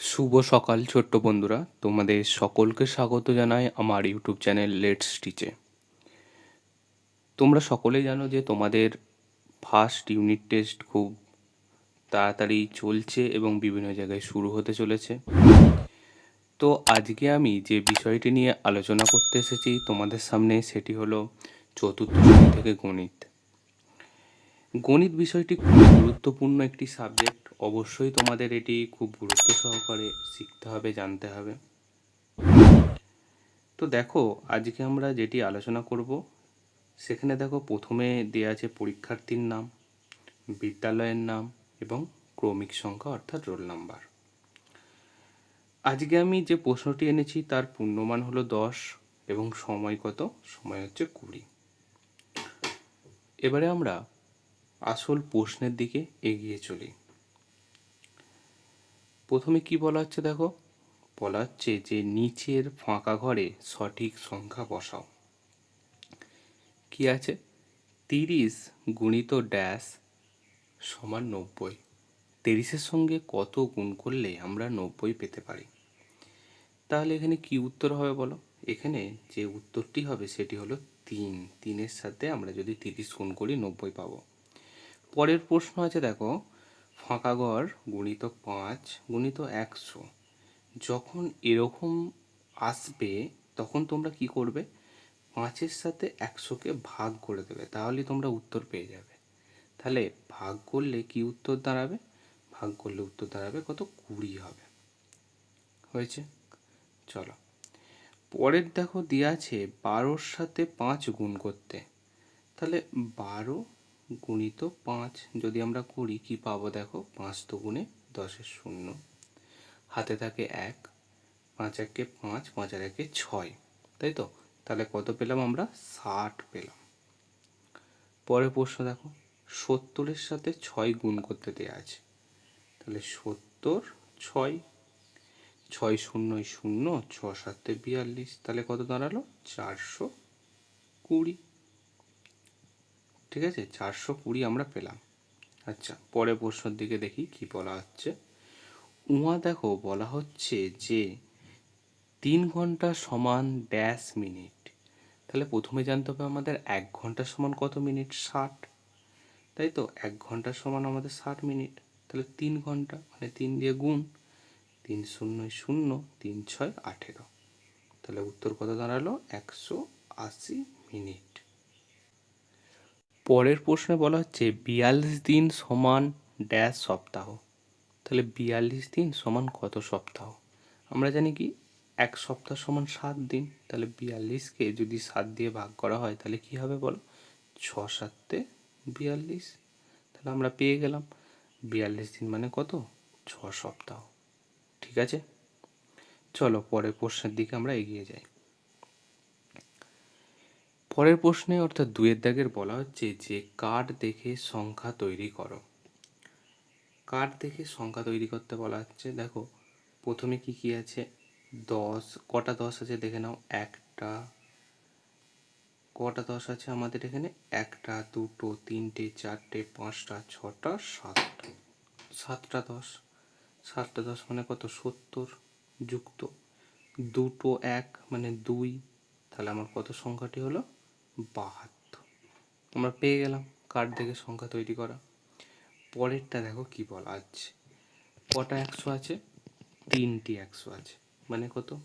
শুভ সকাল, ছোট্ট বন্ধুরা। তোমাদের সকলকে স্বাগত জানাই আমার ইউটিউব চ্যানেল লেটস টিচে তোমরা সকলেই জানো যে তোমাদের ফার্স্ট ইউনিট টেস্ট খুব তাড়াতাড়ি চলছে এবং বিভিন্ন জায়গায় শুরু হতে চলেছে। তো আজকে আমি যে বিষয়টি নিয়ে আলোচনা করতে এসেছি তোমাদের সামনে, সেটি হলো চতুর্থ শ্রেণি থেকে গণিত। গণিত বিষয়টি খুব গুরুত্বপূর্ণ একটি সাবজেক্ট অবশ্যই তোমাদের এটি খুব গুরুত্ব সহকারে শিখতে হবে, জানতে হবে। তো দেখো, আজকে আমরা যেটি আলোচনা করব, সেখানে দেখো প্রথমে দেওয়া আছে পরীক্ষার্থীর নাম, বিদ্যালয়ের নাম এবং ক্রমিক সংখ্যা অর্থাৎ রোল নাম্বার। আজকে আমি যে প্রশ্নটি এনেছি তার পূর্ণমান হলো দশ এবং সময় কত? সময় হচ্ছে কুড়ি। এবারে আমরা আসল প্রশ্নের দিকে এগিয়ে চলি। প্রথমে কি বলা হচ্ছে দেখো? বলা হচ্ছে যে নিচের ফাঁকা ঘরে সঠিক সংখ্যা বসাও। কি আছে? তিরিশ গুণিত ড্যাশ সমান নব্বই। তিরিশের সঙ্গে কত গুণ করলে আমরা নব্বই পেতে পারি? তাহলে এখানে কি উত্তর হবে বলো? এখানে যে উত্তরটি হবে সেটি হলো তিন। তিনের সাথে আমরা যদি তিরিশ গুণ করি নব্বই পাবো। পরের প্রশ্ন আছে দেখো। ফাঁকা ঘর গুণিত পাঁচ, গুণিত একশো। যখন এরকম আসবে, তখন তোমরা কি করবে? পাঁচের সাথে একশোকে ভাগ করে দেবে তাহলেই তোমরা উত্তর পেয়ে যাবে। তাহলে ভাগ করলে কি উত্তর দাঁড়াবে? ভাগ করলে উত্তর দাঁড়াবে কত? কুড়ি হবে। হয়েছে? চলো। পরের দেখো দেওয়া আছে বারোর সাথে পাঁচ গুণ করতে। তাহলে বারো গুণিত পাঁচ। যদি আমরা করি, কি পাবো দেখো? পাঁচ তো গুণে দশের শূন্য। হাতে থাকে এক, পাঁচ একে পাঁচ পাঁচ আর একে ছয়। তাই তো? তাহলে কত পেলাম আমরা? ষাট পেলাম। পরের প্রশ্ন দেখো। সত্তরের সাথে ছয় গুণ করতে দেওয়া আছে। তাহলে সত্তর, ছয়। ছয় শূন্য শূন্য, ছ সাতে বিয়াল্লিশ। তাহলে কত দাঁড়াল? চারশো কুড়ি। ঠিক আছে? চারশো কুড়ি আমরা পেলাম। আচ্ছা পরের প্রশ্নের দিকে দেখি কি বলা হচ্ছে। উমা দেখো, বলা হচ্ছে যে তিন ঘণ্টা সমান ড্যাশ মিনিট তাহলে প্রথমে জানতে হবে আমাদের এক ঘণ্টা সমান কত মিনিট ষাট। তাই তো? এক ঘণ্টা সমান আমাদের ষাট মিনিট তাহলে তিন ঘণ্টা মানে তিন দিয়ে গুণ তিন শূন্য শূন্য, তিন ছয় আঠেরো। তাহলে উত্তর কত দাঁড়াল? একশো আশি মিনিট পরের প্রশ্নে বলা হচ্ছে বিয়াল্লিশ দিন সমান ড্যাশ সপ্তাহ। তাহলে বিয়াল্লিশ দিন সমান কত সপ্তাহ? আমরা জানি কি, এক সপ্তাহ সমান সাত দিন। তাহলে বিয়াল্লিশকে যদি সাত দিয়ে ভাগ করা হয়, তাহলে কি হবে বলো? ছ সাতে বিয়াল্লিশ। তাহলে আমরা পেয়ে গেলাম। বিয়াল্লিশ দিন মানে কত? ছ সপ্তাহ। ঠিক আছে? চলো পরের প্রশ্নের দিকে আমরা এগিয়ে যাই। পরের প্রশ্নে অর্থাৎ দুয়ের দাগের বলা হচ্ছে যে কার্ড দেখে সংখ্যা তৈরি করো। কার্ড দেখে সংখ্যা তৈরি করতে বলা হচ্ছে, দেখো, প্রথমে কি কি আছে? দশ, কটা দশ আছে দেখে নাও, একটা। কটা দশ আছে আমাদের এখানে? একটা, দুটো, তিনটে, চারটে, পাঁচটা, ছটা, সাতটা। সাতটা দশ। সাতটা দশ মানে কত? সত্তর যুক্ত। দুটো এক মানে দুই। তাহলে আমার কত সংখ্যাটি হলো? বাহাত্তর। আমরা পেয়ে গেলাম কার্ড দেখে সংখ্যা তৈরি করা। পরেরটা দেখো কি বলা আছে। কটা একশো আছে? তিনটি একশো আছে। মানে কত?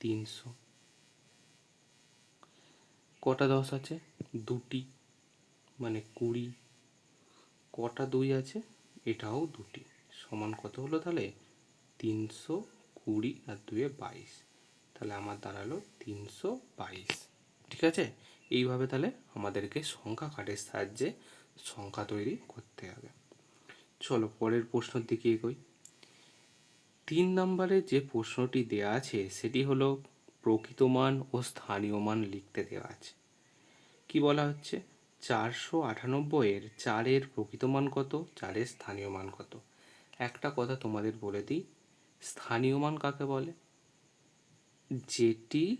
তিনশো। কটা দশ আছে? দুটি। মানে কুড়ি। কটা দুই আছে? এটাও দুটি। সমান কত হলো তাহলে? তিনশো কুড়ি আর দুয়ে বাইশ। তাহলে আমার দাঁড়াল তিনশো বাইশ। ঠিক আছে? এইভাবে তাহলে আমাদেরকে সংখ্যা কাঠের সাহায্যে সংখ্যা তৈরি করতে হবে। চলো পরের প্রশ্নের দিকে এগোই। তিন নম্বরে যে প্রশ্নটি দেওয়া আছে, সেটি হলো প্রকৃত মান ও স্থানীয় মান লিখতে দেওয়া আছে। কি বলা হচ্ছে? চারশো আটানব্বইয়ের চারের প্রকৃত মান কত? চারের স্থানীয় মান কত? একটা কথা তোমাদের বলে দিই। স্থানীয় মান কাকে বলে? যেটি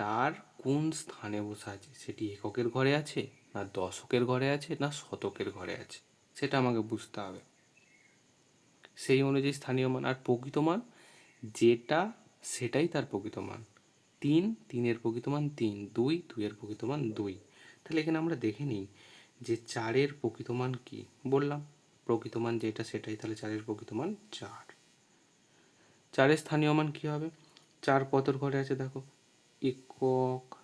তার কোন স্থানে বসে আছে? সেটি এককের ঘরে আছে, না দশকের ঘরে আছে, না শতকের ঘরে আছে? সেটা আমাকে বুঝতে হবে। সেই অনুযায়ী স্থানীয় মান আর প্রকৃত মান, যেটা সেটাই তার প্রকৃত মান। তিন, তিনের প্রকৃত মান তিন, দুই, দুইয়ের প্রকৃত মান দুই। তাহলে এখানে আমরা দেখে নিই যে চারের প্রকৃত মান কি? বললাম, প্রকৃত মান যেটা সেটাই, তাহলে চারের প্রকৃত মান চার। চারের স্থানীয় মান কি হবে? চার কতর ঘরে আছে দেখো? একক,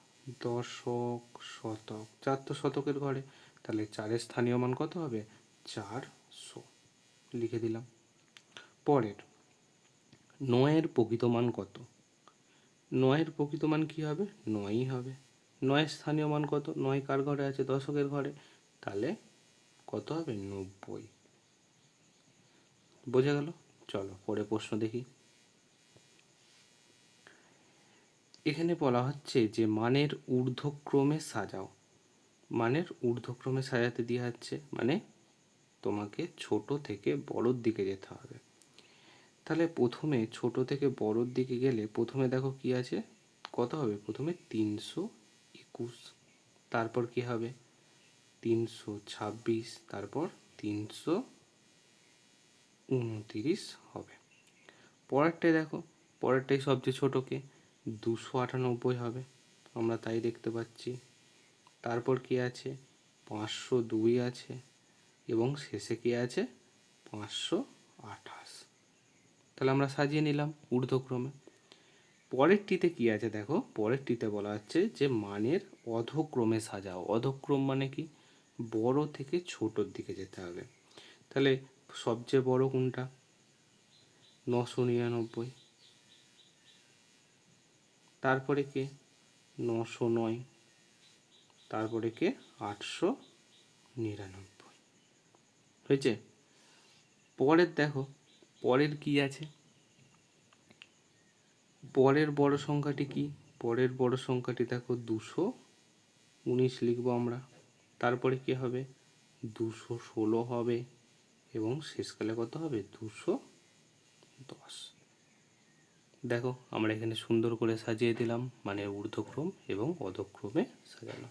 দশক, শতক। চার তো শতকের ঘরে। তাহলে চারের স্থানীয় মান কত হবে? চারশো। লিখে দিলাম। পরের। নয়ের প্রকৃত মান কত? নয়ের প্রকৃত মান কী হবে? নয়ই হবে। নয়ের স্থানীয় মান কত? নয় কার ঘরে আছে? দশকের ঘরে। তাহলে কত হবে? নব্বই। বোঝা গেল? চলো পরে প্রশ্ন দেখি। এখানে বলা হচ্ছে যে মানের ঊর্ধ্বক্রমে সাজাও। মানের ঊর্ধ্বক্রমে সাজাতে দেওয়া হচ্ছে মানে তোমাকে ছোট থেকে বড়োর দিকে যেতে হবে। তাহলে প্রথমে ছোট থেকে বড়োর দিকে গেলে প্রথমে দেখো কি আছে? কত হবে? প্রথমে তিনশো একুশ। তারপর কি হবে? তিনশো ছাব্বিশ। তারপর তিনশো উনতিরিশ হবে। পরেরটাই দেখো পরেরটাই সবচেয়ে ছোটোকে দুশো আটানব্বই হবে। আমরা তাই দেখতে পাচ্ছি। তারপর কি আছে? পাঁচশো দুই আছে। এবং শেষে কি আছে? পাঁচশো আঠাশ। তাহলে আমরা সাজিয়ে নিলাম ঊর্ধ্বক্রমে। পরেরটিতে কি আছে দেখো? পরেরটিতে বলা হচ্ছে যে মানের অধক্রমে সাজাও। অধক্রম মানে কি? বড় থেকে ছোটোর দিকে যেতে হবে। তাহলে সবচেয়ে বড় কোনটা? নশো নিরানব্বই। তারপরে কে? নশো নয়। তারপরে কে? আটশো নিরানব্বই। হয়েছে? পরের দেখো, পরের কি আছে? পরের বড় সংখ্যাটি কি? পরের বড় সংখ্যাটি দেখো, দুশো উনিশ লিখব আমরা। তারপরে কি হবে? দুশো ষোলো হবে এবং শেষকালে কত হবে? দুশো দশ। দেখো, আমরা এখানে সুন্দর করে সাজিয়ে দিলাম মানে ঊর্ধ্বক্রম এবং অধক্রমে সাজানো।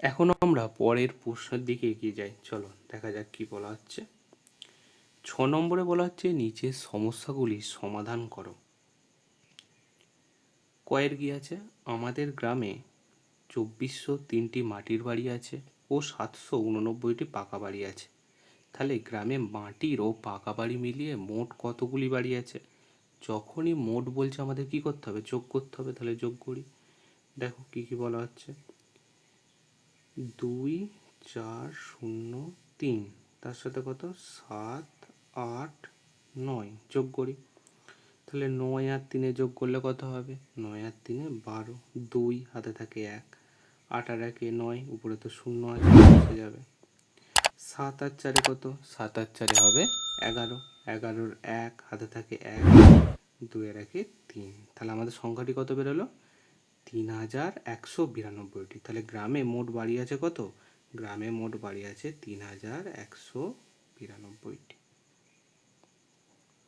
এখন আমরা পরের প্রশ্নের দিকে এগিয়ে যাই। চলো, দেখা যাক কি বলা হচ্ছে। ছ নম্বরে বলা হচ্ছে নিচের সমস্যাগুলি সমাধান করো। কয়ের কি আছে? আমাদের গ্রামে চব্বিশশো তিনটি মাটির বাড়ি আছে ও সাতশো উননব্বইটি পাকা বাড়ি আছে। তাহলে গ্রামে মাটির ও পাকা বাড়ি মিলিয়ে মোট কতগুলি বাড়ি আছে? যখনই মোট বলছে আমাদের কি করতে হবে? যোগ করতে হবে, তাহলে যোগ করি। দেখো কি কি বলা হচ্ছে। দুই, চার, শূন্য, তিন, তার সাথে কত? সাত, আট, নয়, যোগ করি। তাহলে নয় আর তিনে যোগ করলে কত হবে? নয় আর তিনে বারো। দুই, হাতে থাকে এক। আট আর একে নয়, উপরে তো শূন্য আছে যাবে। সাত আর চারে কত? সাত আর চারে হবে। এগারো। এগারোর এক হাতে থাকে এক দুয়ের একে তিন। তাহলে আমাদের সংখ্যাটি কত বেরোলো? তিন হাজার একশো বিরানব্বইটি। তাহলে গ্রামে মোট বাড়ি আছে কত? গ্রামে মোট বাড়ি আছে তিন হাজার একশো বিরানব্বইটি।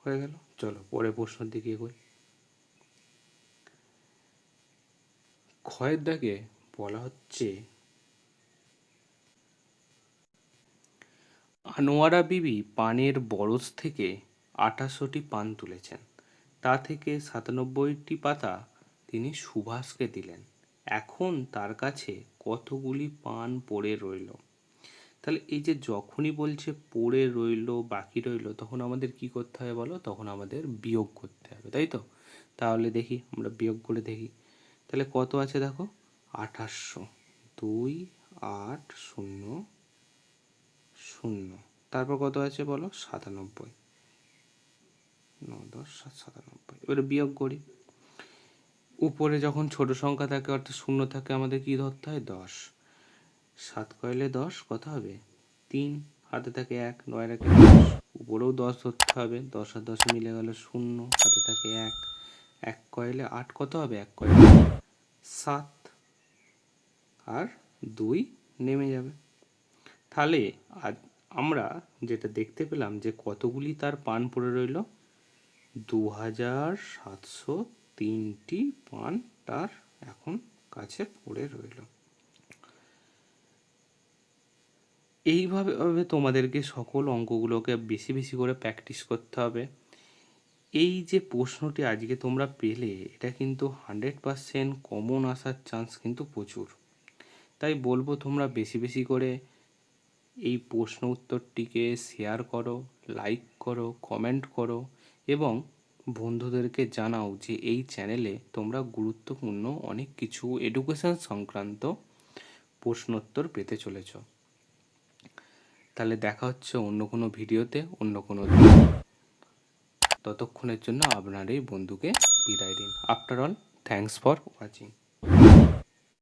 হয়ে গেল? চলো পরে প্রশ্নের দিকে এগোই। ক্ষয়ের দাগে বলা হচ্ছে আনোয়ারা বিবি পানের বরজ থেকে আঠাশোটি পান তুলেছেন। তা থেকে সাতানব্বইটি পাতা তিনি সুভাষকে দিলেন। এখন তার কাছে কতগুলি পান পড়ে রইল? তাহলে এই যে যখনই বলছে পড়ে রইল, বাকি রইল, তখন আমাদের কি করতে হবে বলো? তখন আমাদের বিয়োগ করতে হবে, তাই তো? তাহলে দেখি, আমরা বিয়োগ করে দেখি। তাহলে কত আছে দেখো? আঠাশশো। দুই, আট, শূন্য শূন্য। তারপর কত আছে বলো? সাতানব্বই। ন, দশ, সাত, সাতানব্বই। এবারে বিয়োগ করি। উপরে যখন ছোট সংখ্যা থাকে, অর্থাৎ শূন্য থাকে, আমাদের কি ধরতে হয়? দশ। সাত কয়লে দশ, কত হবে? তিন। হাতে থাকে এক, নয় রাখে দশ। উপরেও দশ ধরতে হবে। দশ আর দশ মিলে গেল শূন্য। হাতে থাকে এক। এক কয়লে আট, কত হবে? এক কয়লে সাত আর দুই নেমে যাবে। তাহলে আজ আমরা যেটা দেখতে পেলাম যে কতগুলি তার পান পড়ে রইল? দু হাজার সাতশো তিনটি পান তার এখন কাছে পড়ে রইল। এইভাবে ভাবে তোমাদেরকে সকল অঙ্কগুলোকে বেশি বেশি করে প্র্যাকটিস করতে হবে। এই যে প্রশ্নটি আজকে তোমরা পেলে, এটা কিন্তু হান্ড্রেড পারসেন্ট কমন আসার চান্স কিন্তু প্রচুর। তাই বলব তোমরা বেশি বেশি করে এই প্রশ্ন উত্তরটিকে শেয়ার করো লাইক করো কমেন্ট করো এবং বন্ধুদেরকে জানাও যে এই চ্যানেলে তোমরা গুরুত্বপূর্ণ অনেক কিছু এডুকেশন সংক্রান্ত প্রশ্নোত্তর পেতে চলেছ। তাহলে দেখা হচ্ছে অন্য কোনো ভিডিওতে, অন্য কোনো ততক্ষণের জন্য আপনার এই বন্ধুকে বিদায় দিন। After all thanks for watching